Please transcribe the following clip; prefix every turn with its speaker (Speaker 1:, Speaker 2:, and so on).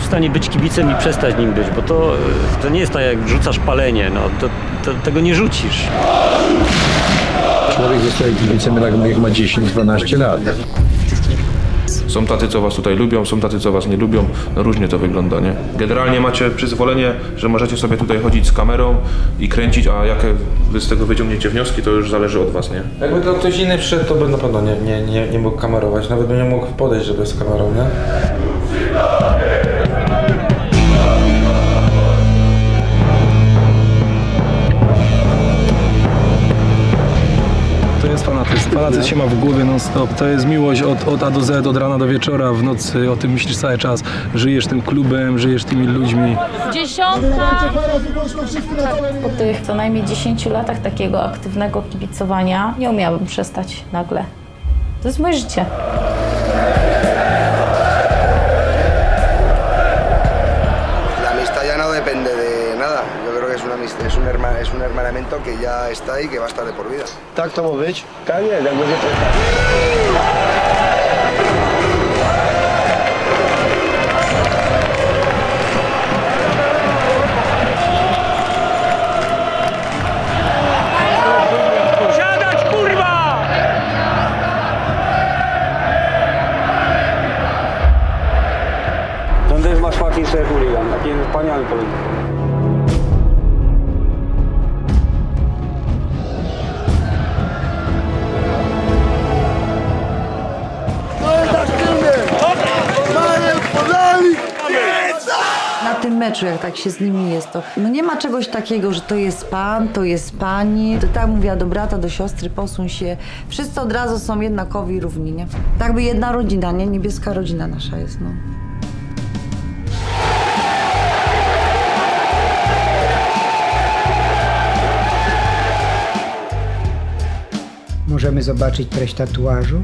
Speaker 1: stanie być kibicem i przestać nim być, bo to, to nie jest tak jak rzucasz palenie, no, to, to, tego nie rzucisz.
Speaker 2: Człowiek zostaje kibicem jak jak ma 10-12 lat.
Speaker 3: Są tacy, co was tutaj lubią, są tacy, co was nie lubią. No różnie to wygląda, nie? Generalnie macie przyzwolenie, że możecie sobie tutaj chodzić z kamerą i kręcić, a jakie wy z tego wyciągniecie wnioski, to już zależy od was, nie?
Speaker 4: Jakby to ktoś inny przyszedł, to by na pewno nie, nie, nie, nie mógł kamerować. Nawet by nie mógł podejść, żeby z kamerą, nie?
Speaker 5: Jest fanatyzm. Fanatyzm się ma w głowie non stop. To jest miłość od, od A do Z, od rana do wieczora, w nocy. O tym myślisz cały czas. Żyjesz tym klubem, żyjesz tymi ludźmi.
Speaker 6: Dziesiątka.
Speaker 7: Po tych co najmniej 10 latach takiego aktywnego kibicowania nie umiałabym przestać nagle. To jest moje życie.
Speaker 8: Una es, un, herma- es un hermanamiento que ya está ahí, que va a estar de por vida.
Speaker 9: Być? Tak jest, jak będzie to
Speaker 10: ¿Dónde es más fácil ser hooligan? ¿Aquí en España o en Colombia?
Speaker 11: Tym meczu, jak tak się z nimi jest, to no nie ma czegoś takiego, że to jest pan, to jest pani. To tak mówiła do brata, do siostry, posuń się. Wszyscy od razu są jednakowi równi, nie? Tak by jedna rodzina, nie? Niebieska rodzina nasza jest, no.
Speaker 12: Możemy zobaczyć treść tatuażu.